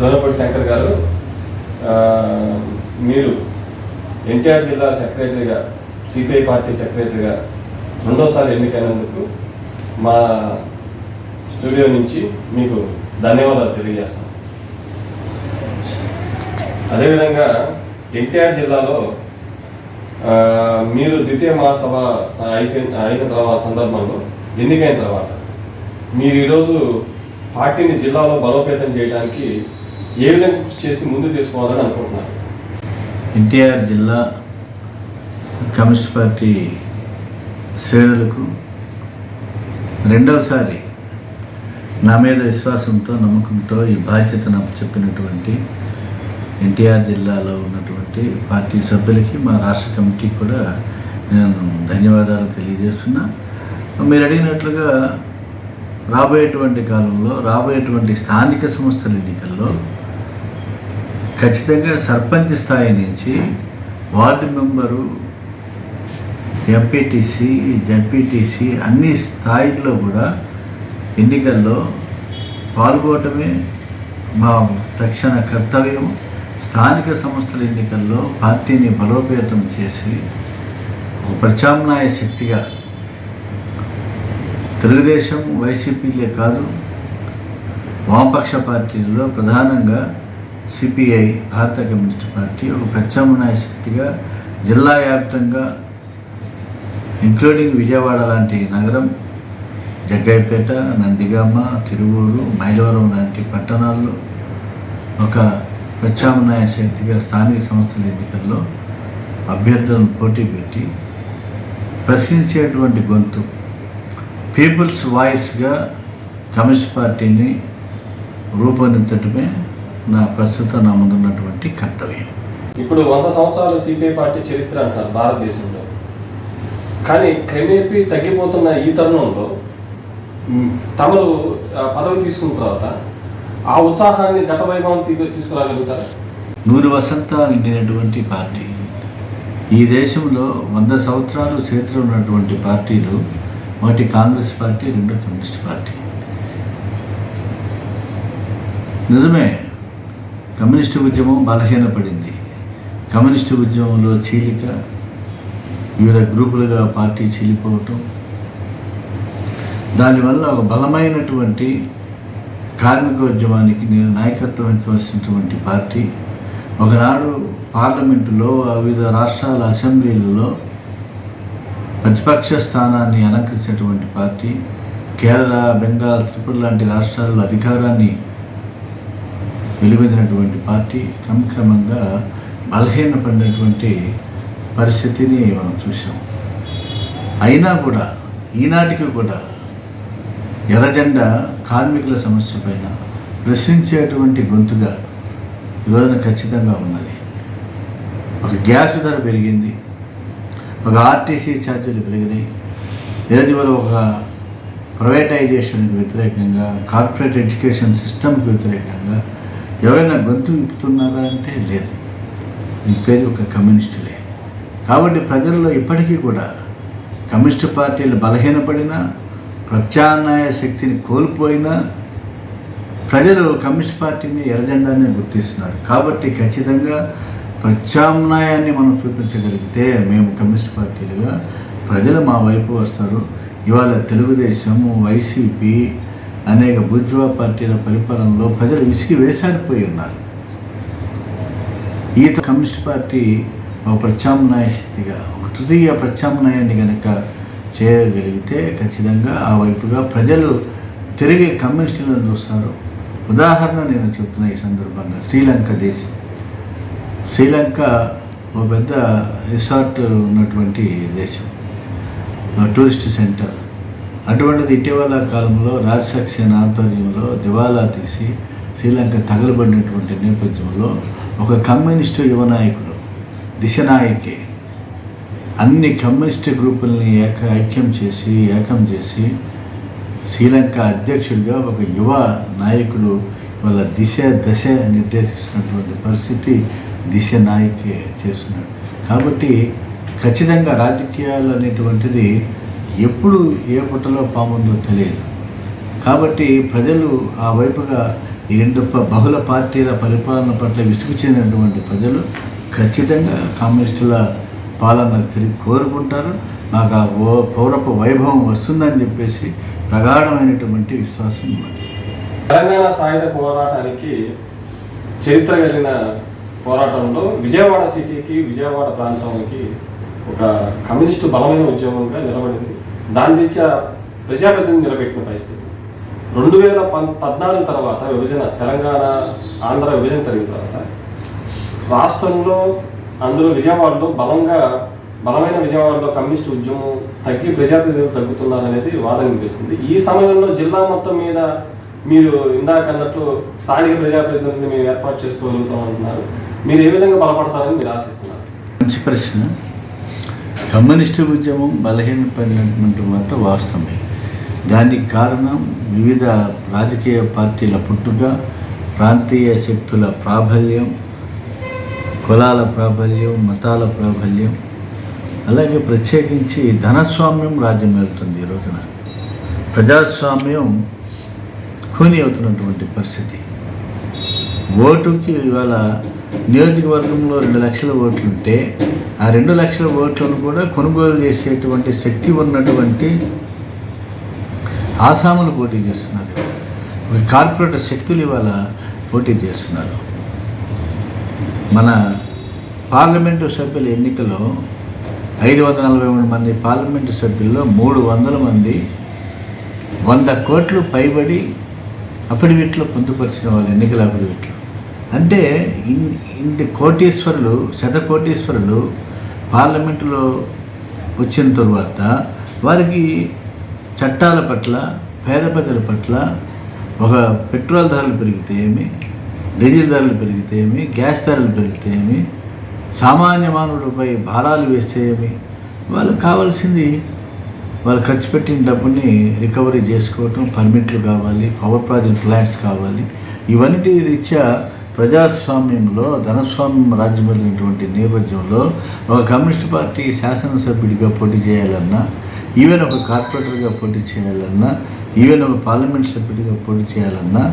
దోనపల్లి శంకర్ గారు మీరు ఎన్టీఆర్ జిల్లా సెక్రటరీగా సిపిఐ పార్టీ సెక్రటరీగా రెండోసారి ఎన్నికైనందుకు మా స్టూడియో నుంచి మీకు ధన్యవాదాలు తెలియజేస్తాం. అదేవిధంగా ఎన్టీఆర్ జిల్లాలో మీరు ద్వితీయ మహాసభ అయిపోయిన అయిన తర్వాత సందర్భంలో ఎన్నికైన తర్వాత మీరు ఈరోజు పార్టీని జిల్లాలో బలోపేతం చేయడానికి ఏ విధంగా కృషి చేసి ముందు తీసుకోవాలని అనుకుంటున్నారు? ఎన్టీఆర్ జిల్లా కమ్యూనిస్ట్ పార్టీ శ్రేణులకు రెండవసారి నా మీద విశ్వాసంతో నమ్మకంతో ఈ బాధ్యత నాకు చెప్పినటువంటి ఎన్టీఆర్ జిల్లాలో ఉన్నటువంటి పార్టీ సభ్యులకి మా రాష్ట్ర కమిటీకి కూడా నేను ధన్యవాదాలు తెలియజేస్తున్నా. మీరు అడిగినట్లుగా రాబోయేటువంటి కాలంలో రాబోయేటువంటి స్థానిక సంస్థల ఎన్నికల్లో ఖచ్చితంగా సర్పంచ్ స్థాయి నుంచి వార్డు మెంబరు ఎంపీటీసీ జడ్పీటీసీ అన్ని స్థాయిల్లో కూడా ఎన్నికల్లో పాల్గొనటమే మా తక్షణ కర్తవ్యం. స్థానిక సంస్థల ఎన్నికల్లో పార్టీని బలోపేతం చేసి ఒక ప్రత్యామ్నాయ శక్తిగా తెలుగుదేశం వైసీపీలే కాదు వామపక్ష పార్టీల్లో ప్రధానంగా సిపిఐ భారత కమ్యూనిస్ట్ పార్టీ ఒక ప్రత్యామ్నాయ శక్తిగా జిల్లా వ్యాప్తంగా ఇంక్లూడింగ్ విజయవాడ లాంటి నగరం జగ్గైపేట నందిగామ తిరువూరు మైలవరం లాంటి పట్టణాల్లో ఒక ప్రత్యామ్నాయ శక్తిగా స్థానిక సంస్థల ఎన్నికల్లో అభ్యర్థులను పోటీ పెట్టి ప్రశ్నించేటువంటి గొంతు. పీపుల్స్ వాయిస్గా కమ్యూనిస్ట్ పార్టీని రూపొందించడమే నా ప్రస్తుత నా ముందున్నటువంటి కర్తవ్యం. ఇప్పుడు వంద సంవత్సరాల సిపిఐ పార్టీ చరిత్ర అంటారు భారతదేశంలో. కానీ క్రమేపీ తగ్గిపోతున్న ఈ తరుణంలో తమరు పదవి తీసుకున్న తర్వాత ఆ ఉత్సాహాన్ని గత వైభవం తీసుకురాగలుగుతారా? నూరు వసంతాలు నిండినటువంటి పార్టీ. ఈ దేశంలో వంద సంవత్సరాలు చరిత్ర ఉన్నటువంటి పార్టీలు ఒకటి కాంగ్రెస్ పార్టీ రెండు కమ్యూనిస్ట్ పార్టీ. నిజమే. కమ్యూనిస్టు ఉద్యమం బలహీనపడింది. కమ్యూనిస్టు ఉద్యమంలో చీలిక వివిధ గ్రూపులుగా పార్టీ చీలిపోవటం. దానివల్ల ఒక బలమైనటువంటి కార్మిక ఉద్యమానికి నేను నాయకత్వం వహించవలసినటువంటి పార్టీ. ఒకనాడు పార్లమెంటులో వివిధ రాష్ట్రాల అసెంబ్లీలలో ప్రతిపక్ష స్థానాన్ని అలంకరించినటువంటి పార్టీ కేరళ బెంగాల్ త్రిపుర లాంటి రాష్ట్రాల్లో అధికారాన్ని వెలువెదినటువంటి పార్టీ క్రమక్రమంగా బలహీనపడినటువంటి పరిస్థితిని మనం చూసాం అయినా కూడా ఈనాటికి కూడా ఎర్రజెండా కార్మికుల సమస్య పైన ప్రశ్నించేటువంటి గొంతుగా ఈరోజున ఖచ్చితంగా ఉన్నది. ఒక గ్యాస్ ధర పెరిగింది ఒక ఆర్టీసీ ఛార్జీలు పెరిగినాయి ఈరోజు ఇవాళ ఒక ప్రైవేటైజేషన్కి వ్యతిరేకంగా కార్పొరేట్ ఎడ్యుకేషన్ సిస్టమ్కి వ్యతిరేకంగా ఎవరైనా గొంతు విప్పుతున్నారా అంటే లేదు. విప్పేది ఒక కమ్యూనిస్టులే. కాబట్టి ప్రజల్లో ఇప్పటికీ కూడా కమ్యూనిస్ట్ పార్టీలు బలహీనపడినా ప్రత్యామ్నాయ శక్తిని కోల్పోయినా ప్రజలు కమ్యూనిస్ట్ పార్టీని ఎర్రజెండానే గుర్తిస్తున్నారు. కాబట్టి ఖచ్చితంగా ప్రత్యామ్నాయాన్ని మనం చూపించగలిగితే మేము కమ్యూనిస్ట్ పార్టీలుగా ప్రజలు మా వైపు వస్తారు. ఇవాళ తెలుగుదేశం వైసీపీ అనేక బుజ్వా పార్టీల పరిపాలనలో ప్రజలు విసిగి వేసారిపోయి ఉన్నారు. ఈత కమ్యూనిస్ట్ పార్టీ ఒక ప్రత్యామ్నాయ శక్తిగా ఒక తృతీయ ప్రత్యామ్నాయాన్ని కనుక చేయగలిగితే ఖచ్చితంగా ఆ వైపుగా ప్రజలు తిరిగి కమ్యూనిస్టులను చూస్తారు. ఉదాహరణ నేను చెప్తున్న ఈ సందర్భంగా శ్రీలంక దేశం. శ్రీలంక ఒక పెద్ద రిసార్ట్ ఉన్నటువంటి దేశం. Tourist centre. అటువంటిది ఇటీవల కాలంలో రాజసక్సేన ఆధ్వర్యంలో దివాలా తీసి శ్రీలంక తగలబడినటువంటి నేపథ్యంలో ఒక కమ్యూనిస్టు యువ నాయకుడు దిశనాయకే అన్ని కమ్యూనిస్ట్ గ్రూపుల్ని ఏక ఐక్యం చేసి ఏకం చేసి శ్రీలంక అధ్యక్షుడిగా ఒక యువ నాయకుడు వాళ్ళ దిశ దశ నిర్దేశిస్తున్నటువంటి పరిస్థితి దిశ నాయకే చేస్తున్నాడు కాబట్టి ఖచ్చితంగా రాజకీయాలు అనేటువంటిది ఎప్పుడు ఏ పుట్టలో పాముందో తెలియదు. కాబట్టి ప్రజలు ఆ వైపుగా ఈ రెండు బహుళ పార్టీల పరిపాలన పట్ల విసుగు చెందినటువంటి ప్రజలు ఖచ్చితంగా కమ్యూనిస్టుల పాలన తిరిగి కోరుకుంటారు. నాకు ఆ ఓ- పౌరపు వైభవం వస్తుందని చెప్పేసి ప్రగాఢమైనటువంటి విశ్వాసం ఉన్నది. తెలంగాణ సాయుధ పోరాటానికి చరిత్ర కలిగిన పోరాటంలో విజయవాడ సిటీకి విజయవాడ ప్రాంతానికి ఒక కమ్యూనిస్టు బలమైన ఉద్యమంగా నిలబడింది. దాని రీత్యా ప్రజాప్రతిని నిలబెట్టిన పరిస్థితి. రెండు వేల పం పద్నాలుగు తర్వాత విభజన తెలంగాణ ఆంధ్ర విభజన జరిగిన తర్వాత రాష్ట్రంలో అందులో విజయవాడలో బలంగా బలమైన విజయవాడలో కమ్యూనిస్ట్ ఉద్యమం తగ్గి ప్రజాప్రతినిధులు తగ్గుతున్నారనేది వాదన వినిపిస్తుంది. ఈ సమయంలో జిల్లా మొత్తం మీద మీరు ఇందాక అన్నట్టు స్థానిక ప్రజాప్రతినిధులను మేము ఏర్పాటు చేసుకోగలుగుతాం అంటున్నారు మీరు ఏ విధంగా బలపడతారని మీరు ఆశిస్తున్నారు? మంచి ప్రశ్న. కమ్యూనిస్టు ఉద్యమం బలహీనపడినటువంటి మాట వాస్తవమే. దానికి కారణం వివిధ రాజకీయ పార్టీల పుట్టుక ప్రాంతీయ శక్తుల ప్రాబల్యం కులాల ప్రాబల్యం మతాల ప్రాబల్యం. అలాగే ప్రత్యేకించి ధనస్వామ్యం రాజ్యం వెళ్తుంది ఈ రోజున. ప్రజాస్వామ్యం ఖూని అవుతున్నటువంటి పరిస్థితి. ఓటుకి ఇవాళ నియోజకవర్గంలో రెండు లక్షల ఓట్లు ఉంటే ఆ రెండు లక్షల ఓట్లను కూడా కొనుగోలు చేసేటువంటి శక్తి ఉన్నటువంటి ఆసాములు పోటీ చేస్తున్నారు. ఒక కార్పొరేట్ శక్తులు ఇవాళ పోటీ చేస్తున్నారు. మన పార్లమెంటు సభ్యుల ఎన్నికలో ఐదు వందల నలభై మూడు మంది పార్లమెంటు సభ్యుల్లో మూడు వందల మంది వంద కోట్లు పైబడి అఫిడవిట్లో పొందుపరిచిన వాళ్ళు ఎన్నికల అఫిడవిట్లు. అంటే ఇన్ ఇంటి కోటీశ్వరులు శత కోటీశ్వరులు పార్లమెంటులో వచ్చిన తరువాత వారికి చట్టాల పట్ల పేద ప్రజల పట్ల ఒక పెట్రోల్ ధరలు పెరిగితే ఏమి డీజిల్ ధరలు పెరిగితే ఏమి గ్యాస్ ధరలు పెరిగితే ఏమి సామాన్య మానవుడిపై భారాలు వేస్తే ఏమి వాళ్ళకి కావాల్సింది వాళ్ళు ఖర్చు పెట్టిన డబ్బుని రికవరీ చేసుకోవటం పర్మిట్లు కావాలి పవర్ ప్రాజెక్ట్ ప్లాంట్స్ కావాలి ఇవన్నీ రీత్యా ప్రజాస్వామ్యంలో ధనస్వామ్యం రాజ్యమేలినటువంటి నేపథ్యంలో ఒక కమ్యూనిస్ట్ పార్టీ శాసనసభ్యుడిగా పోటీ చేయాలన్నా ఈవెన్ ఒక కార్పొరేటర్గా పోటీ చేయాలన్నా ఈవెన్ ఒక పార్లమెంట్ సభ్యుడిగా పోటీ చేయాలన్నా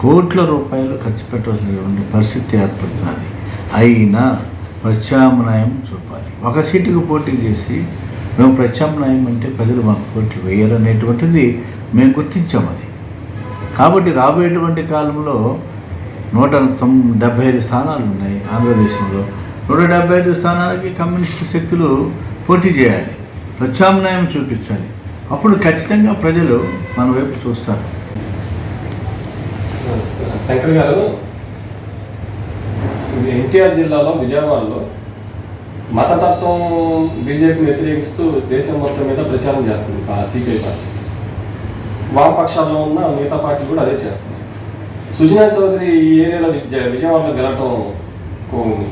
కోట్ల రూపాయలు ఖర్చు పెట్టవలసినటువంటి పరిస్థితి ఏర్పడుతున్నది. అయినా ప్రత్యామ్నాయం చూపాలి. ఒక సీటుకు పోటీ చేసి మేము ప్రత్యామ్నాయం అంటే ప్రజలు మాకు కోట్లు వేయరు అనేటువంటిది మేము గుర్తించాము అది కాబట్టి రాబోయేటువంటి కాలంలో నూట తొమ్ డెబ్బై ఐదు స్థానాలు ఉన్నాయి ఆంధ్రదేశంలో. నూట డెబ్బై ఐదు స్థానాలకి కమ్యూనిస్టు శక్తులు పోటీ చేయాలి ప్రత్యామ్నాయం చూపించాలి. అప్పుడు ఖచ్చితంగా ప్రజలు మన వైపు చూస్తారు. శంకర్ గారు ఎన్టీఆర్ జిల్లాలో విజయవాడలో మతతత్వం బీజేపీని వ్యతిరేకిస్తూ దేశం మొత్తం మీద ప్రచారం చేస్తుంది ఆ సిపిఐ పార్టీ. వామపక్షాల్లో ఉన్న మిగతా పార్టీలు కూడా అదే చేస్తున్నాయి సుజనా చౌదరి ఈ ఏరియాలో విజయ విజయవాడలో గెలవటం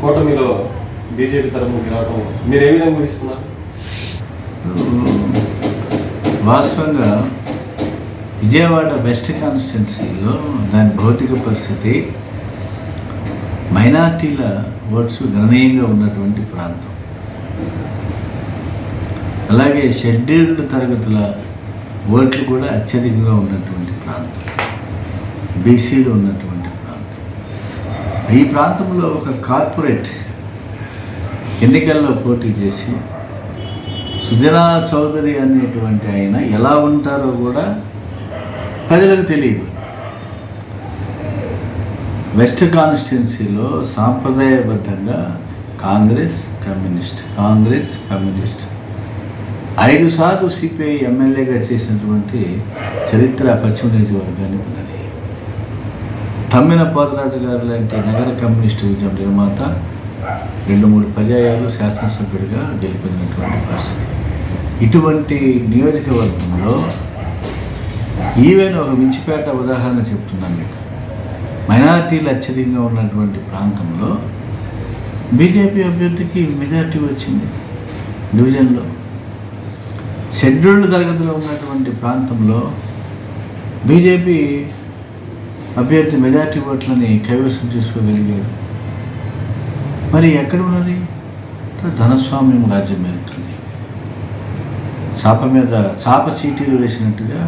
కూటమిలో బీజేపీ తరఫున గెలవటం మీరు ఏ విధంగా ఊహిస్తున్నారు? వాస్తవంగా విజయవాడ వెస్ట్ కాన్స్టిట్యున్సీలో దాని భౌతిక పరిస్థితి మైనార్టీల ఓట్స్ గణనీయంగా ఉన్నటువంటి ప్రాంతం. అలాగే షెడ్యూల్డ్ తరగతుల ఓట్లు కూడా అత్యధికంగా ఉన్నటువంటి ప్రాంతం. బీసీలో ఉన్నటువంటి ప్రాంతం. ఈ ప్రాంతంలో ఒక కార్పొరేట్ ఎన్నికల్లో పోటీ చేసి సుజనా చౌదరి అనేటువంటి ఆయన ఎలా ఉంటారో కూడా ప్రజలకు తెలియదు. వెస్ట్ కాన్స్టిట్యున్సీలో సాంప్రదాయబద్ధంగా కాంగ్రెస్ కమ్యూనిస్ట్ కాంగ్రెస్ కమ్యూనిస్ట్ ఐదు సార్లు సిపిఐ ఎమ్మెల్యేగా చేసినటువంటి చరిత్ర పశ్చిమ నియోజకవర్గానికి ఉన్నది. తమ్మిన పోతరాజు గారు లాంటి నగర కమ్యూనిస్టు ఉద్యమ నిర్మాత రెండు మూడు పర్యాయాలు శాసనసభ్యుడిగా గెలుపొందినటువంటి పరిస్థితి. ఇటువంటి నియోజకవర్గంలో ఈవెన్ ఒక మించిపేట ఉదాహరణ చెప్తున్నాను మీకు. మైనారిటీలు అత్యధికంగా ఉన్నటువంటి ప్రాంతంలో బీజేపీ అభ్యర్థికి మెజార్టీ వచ్చింది డివిజన్లో. షెడ్యూల్డ్ తరగతిలో ఉన్నటువంటి ప్రాంతంలో బీజేపీ అభ్యర్థి మెజార్టీ ఓట్లని కైవసం చేసుకోగలిగాడు. మరి ఎక్కడ ఉన్నది? ధనస్వామ్యం రాజ్యం వెళ్తుంది. చాప మీద చాప చీటీలు వేసినట్టుగా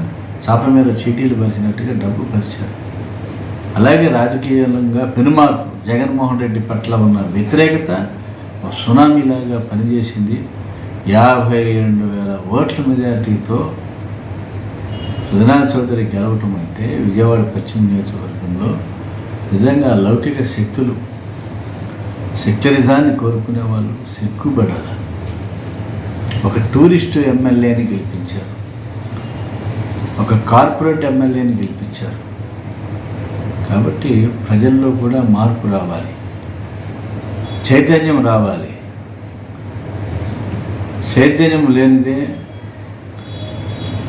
చాప మీద చీటీలు పరిచినట్టుగా డబ్బు పరిచారు. అలాగే రాజకీయంగా పెనుమార్పు జగన్మోహన్ రెడ్డి పట్ల ఉన్న వ్యతిరేకత సునామీలాగా పనిచేసింది. యాభై రెండు వేల ఓట్ల మెజార్టీతో సుధనాథ్ చౌదరి గెలవటం అంటే విజయవాడ పశ్చిమ నియోజకవర్గంలో నిజంగా లౌకిక శక్తులు సెక్యులరిజాన్ని కోరుకునే వాళ్ళు సిగ్గుపడాలి ఒక టూరిస్టు ఎమ్మెల్యేని గెలిపించారు. ఒక కార్పొరేట్ ఎమ్మెల్యేని గెలిపించారు. కాబట్టి ప్రజల్లో కూడా మార్పు రావాలి. చైతన్యం రావాలి. చైతన్యం లేనిదే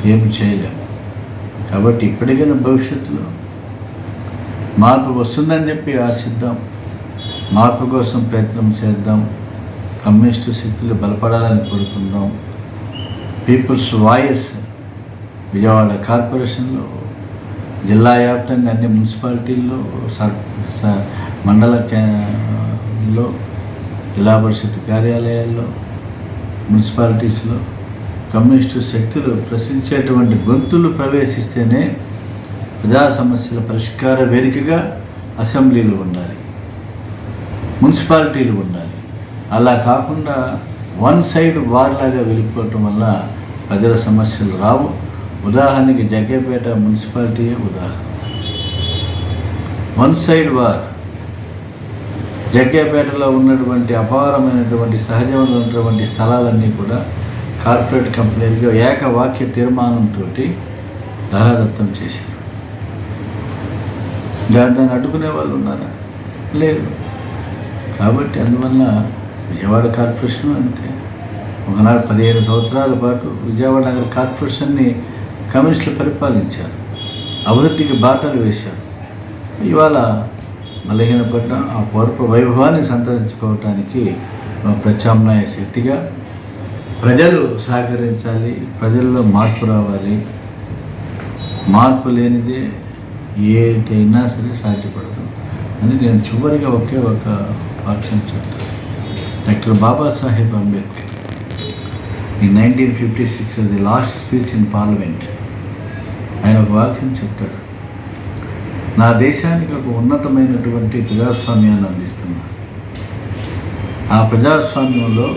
ఏం చేయలేము కాబట్టి ఇప్పటికైనా భవిష్యత్తులో మార్పు వస్తుందని చెప్పి ఆశిద్దాం. మార్పు కోసం ప్రయత్నం చేద్దాం. కమ్యూనిస్టు శక్తులు బలపడాలని కోరుకుందాం. పీపుల్స్ వాయిస్ విజయవాడ కార్పొరేషన్లో జిల్లా వ్యాప్తంగా అన్ని మున్సిపాలిటీల్లో సర్ స- మండల లో జిల్లా పరిషత్ కార్యాలయాల్లో మున్సిపాలిటీస్లో కమ్యూనిస్టు శక్తులు ప్రశ్నించేటువంటి గొంతులు ప్రవేశిస్తేనే ప్రజా సమస్యల పరిష్కార వేదికగా అసెంబ్లీలు ఉండాలి మున్సిపాలిటీలు ఉండాలి. అలా కాకుండా వన్ సైడ్ వార్లాగా వెళ్ళిపోవటం వల్ల ప్రజల సమస్యలు రావు. ఉదాహరణకి జగ్గేపేట మున్సిపాలిటీయే ఉదాహరణ. వన్ సైడ్ వార్ జగ్గేపేటలో ఉన్నటువంటి అపారమైనటువంటి సహజంలో ఉన్నటువంటి స్థలాలన్నీ కూడా కార్పొరేట్ కంపెనీలకి ఏకవాక్య తీర్మానంతో ధారాదత్తం చేశారు. దాన్ని దాన్ని అడ్డుకునే వాళ్ళు ఉన్నారా? లేదు. కాబట్టి అందువల్ల విజయవాడ కార్పొరేషన్ అంతే. ఒకనాడు పదిహేను సంవత్సరాల పాటు విజయవాడ నగర కార్పొరేషన్ని కమ్యూనిస్టులు పరిపాలించారు. అభివృద్ధికి బాటలు వేశారు. ఇవాళ బలహీనపడ్డ ఆ పూర్వ వైభవాన్ని సంతరించుకోవటానికి ఒక ప్రత్యామ్నాయ శక్తిగా ప్రజలు సహకరించాలి ప్రజల్లో మార్పు రావాలి. మార్పు లేనిదే ఏటైనా సరే సాధ్యపడదు అని నేను చివరిగా ఒకే ఒక వాక్యం చెప్తాను. డాక్టర్ బాబాసాహెబ్ అంబేద్కర్ ఈ nineteen fifty six the last speech in parliament ఆయన ఒక వాక్యం చెప్తాడు. నా దేశానికి ఒక ఉన్నతమైనటువంటి ప్రజాస్వామ్యాన్ని అందిస్తున్నా ఆ ప్రజాస్వామ్యంలో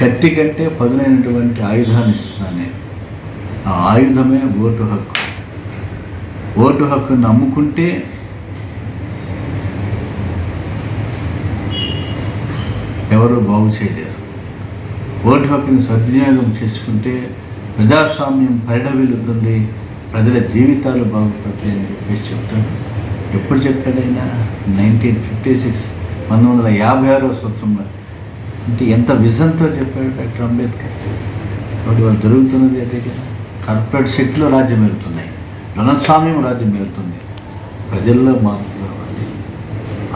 కత్తి కంటే పదునైనటువంటి ఆయుధాన్ని ఇస్తున్నాను నేను. ఆ ఆయుధమే ఓటు హక్కు. ఓటు హక్కు నమ్ముకుంటే ఎవరు బాగు చేయలేరు. ఓటు హక్కుని సద్వినియోగం చేసుకుంటే ప్రజాస్వామ్యం పరిడవిల్లుతుంది ప్రజల జీవితాలు బాగుపడతాయి అని చెప్పేసి చెప్తాడు ఎప్పుడు చెప్పాడైనా నైన్టీన్ ఫిఫ్టీ సిక్స్ పంతొమ్మిది వందల యాభై ఆరో సంవత్సరంలో అంటే ఎంత విజన్తో చెప్పాడు డాక్టర్ అంబేద్కర్? వాడు వాళ్ళు జరుగుతున్నది అదే కదా. కార్పొరేట్ శక్తులు రాజ్యం వెళ్తున్నాయి ధనస్వామ్యం రాజ్యం వెళ్తుంది ప్రజల్లో మార్పు రావాలి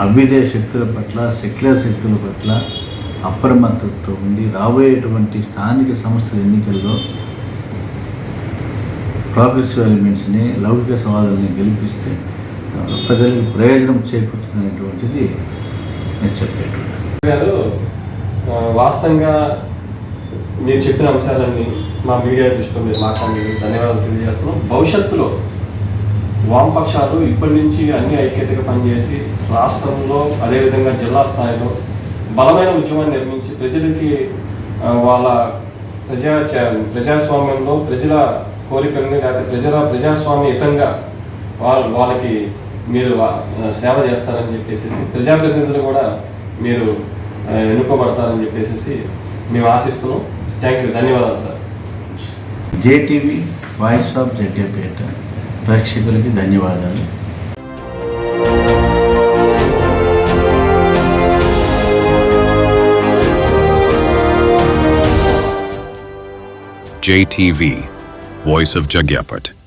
అభ్యుదయ శక్తుల పట్ల సెక్యులర్ శక్తుల పట్ల అప్రమత్తతో ఉండి రాబోయేటువంటి స్థానిక సంస్థల ఎన్నికల్లో ప్రోగ్రెసివ్ ఎలిమెంట్స్ని లౌకిక సవాళ్ళని గెలిపిస్తే ప్రజలకు ప్రయోజనం చేకూరుతున్నటువంటిది నేను చెప్పేటువంటి వాస్తవంగా మీరు చెప్పిన అంశాలన్నీ మా మీడియా దృష్టిలో మీరు మాట్లాడి ధన్యవాదాలు తెలియజేస్తున్నాం. భవిష్యత్తులో వామపక్షాలు ఇప్పటి నుంచి అన్ని ఐక్యతగా పనిచేసి రాష్ట్రంలో అదేవిధంగా జిల్లా స్థాయిలో బలమైన ఉద్యమాన్ని నిర్మించి ప్రజలకి వాళ్ళ ప్రజా చ- ప్రజాస్వామ్యంలో ప్రజల కోరికల్ని లేకపోతే ప్రజల ప్రజాస్వామ్యయుతంగా వాళ్ళ వాళ్ళకి మీరు సేవ చేస్తారని చెప్పేసి ప్రజాప్రతినిధులు కూడా మీరు ఎన్నుకోబడతారని చెప్పేసి మేము ఆశిస్తున్నాం. థ్యాంక్ యూ ధన్యవాదాలు sir JTV voice of Jaddepeta ప్రేక్షకులకి ధన్యవాదాలు. JTV, Voice of Jagyapat.